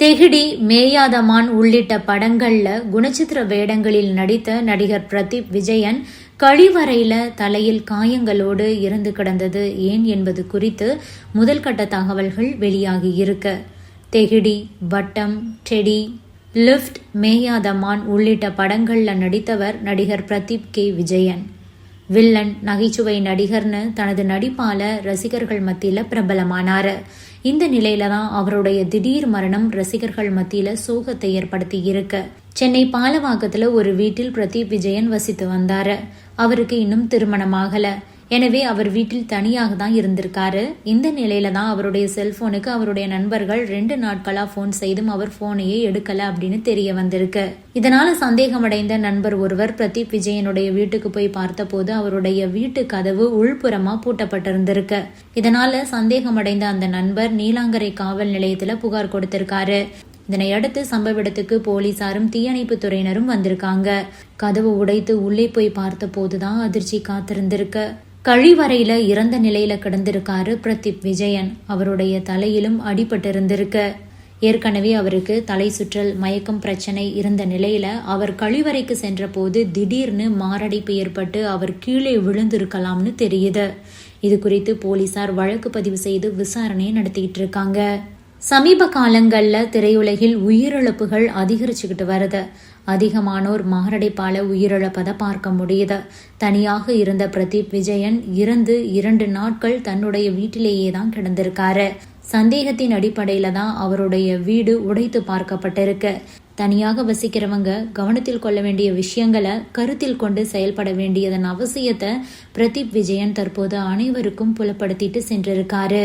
தெகிடி மேயாதமான் உள்ளிட்ட படங்கள்ல குணச்சித்திர வேடங்களில் நடித்த நடிகர் பிரதீப் விஜயன் கழிவறையில தலையில் காயங்களோடு இறந்து கிடந்தது ஏன் என்பது குறித்து முதல்கட்ட தகவல்கள் வெளியாகி இருக்க. தெகிடி வட்டம் டெடி லிஃப்ட் மேயாதமான் உள்ளிட்ட படங்கள்ல நடித்தவர் நடிகர் பிரதீப் கே. விஜயன். வில்லன் நகைச்சுவை நடிகர்னு தனது நடிப்பால ரசிகர்கள் மத்தியில பிரபலமானாரு. இந்த நிலையில தான் அவருடைய திடீர் மரணம் ரசிகர்கள் மத்தியில சோகத்தை ஏற்படுத்தி இருக்கு. சென்னை பாலவாக்கத்துல ஒரு வீட்டில் பிரதீப் விஜயன் வசித்து வந்தாரு. அவருக்கு இன்னும் திருமணமாகல எனவே அவர் வீட்டில் தனியாக தான் இருந்திருக்காரு. இந்த நிலையில தான் அவருடைய செல்போனுக்கு அவருடைய நண்பர்கள் ரெண்டு நாட்களா ஃபோன் செய்தும் அவர் போனையே எடுக்கல அப்படின்னு தெரிய வந்திருக்கு. இதனால சந்தேகமடைந்த நண்பர் ஒருவர் பிரதீப் விஜயனுடைய வீட்டுக்கு போய் பார்த்தபோது அவருடைய வீட்டு கதவு உள்புறமா பூட்டப்பட்டிருந்திருக்கு. இதனால சந்தேகமடைந்த அந்த நண்பர் நீலாங்கரை காவல் நிலையத்துல புகார் கொடுத்திருக்காரு. இதனை அடுத்து சம்பவ இடத்துக்கு போலீசாரும் தீயணைப்பு துறையினரும் வந்திருக்காங்க. கதவு உடைத்து உள்ளே போய் பார்த்த போதுதான் அதிர்ச்சி காத்திருந்திருக்கு. கழிவறையில் இறந்த நிலையில் கிடந்திருக்காரு பிரதீப் விஜயன். அவருடைய தலையிலும் அடிபட்டிருந்திருக்கு. ஏற்கனவே அவருக்கு தலை சுற்றல் மயக்கம் பிரச்சனை இருந்த நிலையில அவர் கழிவறைக்கு சென்றபோது திடீர்னு மாரடைப்பு ஏற்பட்டு அவர் கீழே விழுந்திருக்கலாம்னு தெரியுது. இது குறித்து போலீசார் வழக்கு பதிவு செய்து விசாரணை நடத்திட்டு இருக்காங்க. சமீப காலங்களில் திரையுலகில் உயிரிழப்புகள் அதிகரிச்சுக்கிட்டு வருது. அதிகமானோர் மாரடைப்பால உயிரிழப்பதை பார்க்க முடியுது. தனியாக இருந்த பிரதீப் விஜயன் இறந்து இரண்டு நாட்கள் தன்னுடைய வீட்டிலேயே தான் கிடந்திருக்காரு. சந்தேகத்தின் அடிப்படையில தான் அவருடைய வீடு உடைத்து பார்க்கப்பட்டிருக்கு. தனியாக வசிக்கிறவங்க கவனத்தில் கொள்ள வேண்டிய விஷயங்களை கருத்தில் கொண்டு செயல்பட வேண்டியதன் அவசியத்தை பிரதீப் விஜயன் தற்போது அனைவருக்கும் புலப்படுத்திட்டு சென்றிருக்காரு.